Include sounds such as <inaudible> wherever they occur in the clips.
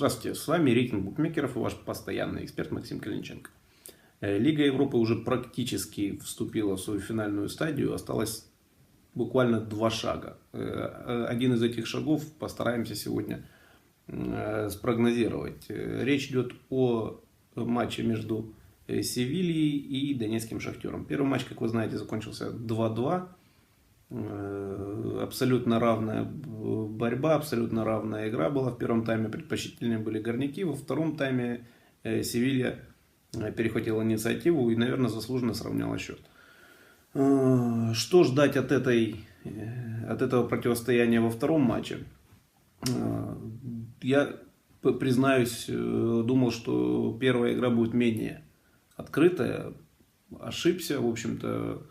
Здравствуйте, с вами рейтинг букмекеров и ваш постоянный эксперт Максим Калинченко. Э, Лига Европы уже практически вступила в свою финальную стадию, осталось буквально два шага. Э, Один из этих шагов постараемся сегодня э, спрогнозировать. Э, Речь идет о матче между э, Севильей и Донецким Шахтером. Первый матч, как вы знаете, закончился 2-2. Э, Абсолютно равная борьба, абсолютно равная игра была. В первом тайме предпочтительнее были горняки, во втором тайме э, Севилья э, перехватила инициативу и, наверное, заслуженно сравняла счет. Что ждать от, этой, от этого противостояния во втором матче? Я, признаюсь, думал, что первая игра будет менее открытая. Ошибся, в общем-то,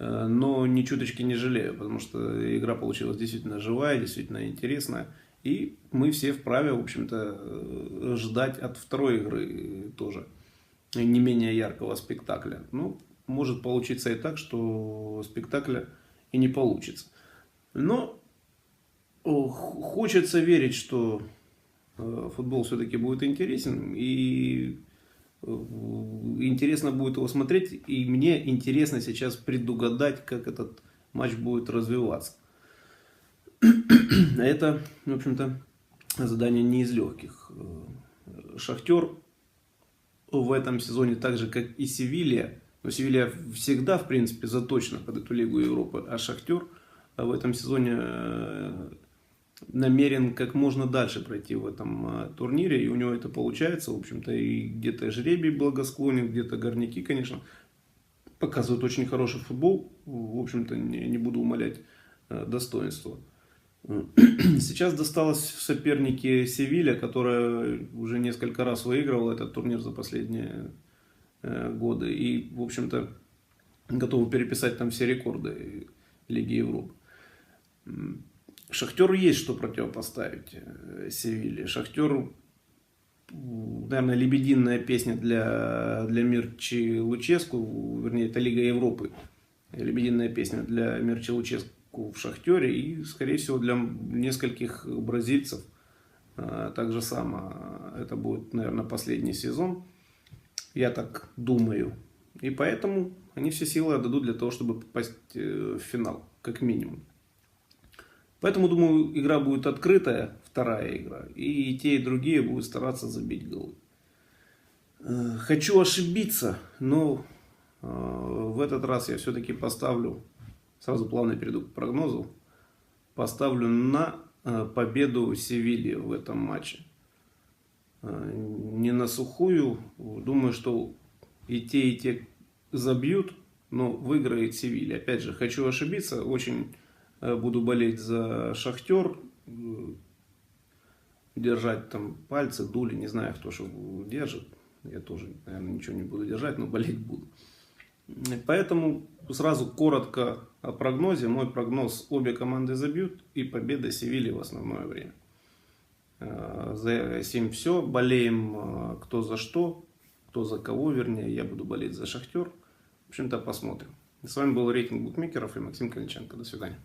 но ни чуточки не жалею, потому что игра получилась действительно живая, действительно интересная. И мы все вправе, в общем-то, э, ждать от второй игры тоже не менее яркого спектакля. Ну, может получиться и так, что спектакля и не получится. Но хочется верить, что э, футбол все-таки будет интересен, и э, интересно будет его смотреть, и мне интересно сейчас предугадать, как этот матч будет развиваться. <clears throat> Это, в общем-то, задание не из легких. Э, Шахтер в этом сезоне, так же как и Севилья, но Севилья всегда, в принципе, заточена под эту Лигу Европы, а Шахтер в этом сезоне э, намерен как можно дальше пройти в этом э, турнире, и у него это получается, в общем-то, и где-то жребий благосклонен, где-то горняки, конечно, показывают очень хороший футбол, в общем-то, не, не буду умалять э, достоинства. <clears throat> Сейчас досталось сопернике Севилья, которая уже несколько раз выигрывала этот турнир за последние э, годы. И, в общем-то, готова переписать там все рекорды Лиги Европы. Шахтеру есть что противопоставить э, Севилье. Шахтер, наверное, лебединая песня для, для Мирчи Луческу, вернее, это Лига Европы. Лебединая песня для Мирчи Луческу в Шахтере и, скорее всего, для нескольких бразильцев э, так же само. Это будет, наверное, последний сезон. Я так думаю. И поэтому они все силы отдадут для того, чтобы попасть э, в финал, как минимум. Поэтому, думаю, игра будет открытая, вторая игра. И те, и другие будут стараться забить голы. Э, Хочу ошибиться, но э, в этот раз я все-таки поставлю, сразу плавно перейду к прогнозу, поставлю на э, победу Севильи в этом матче. Не на сухую, думаю, что и те, и те забьют, но выиграет Севилья. Опять же, хочу ошибиться, очень буду болеть за Шахтер, э, держать там пальцы, дули, не знаю, кто что держит. Я тоже, наверное, ничего не буду держать, но болеть буду. Поэтому сразу коротко о прогнозе. Мой прогноз, обе команды забьют и победа Севильи в основное время. Э, За 7 все. Болеем э, кто за что, кто за кого, вернее. Я буду болеть за Шахтер. В общем-то, посмотрим. С вами был рейтинг букмекеров и Максим Калинченко. До свидания.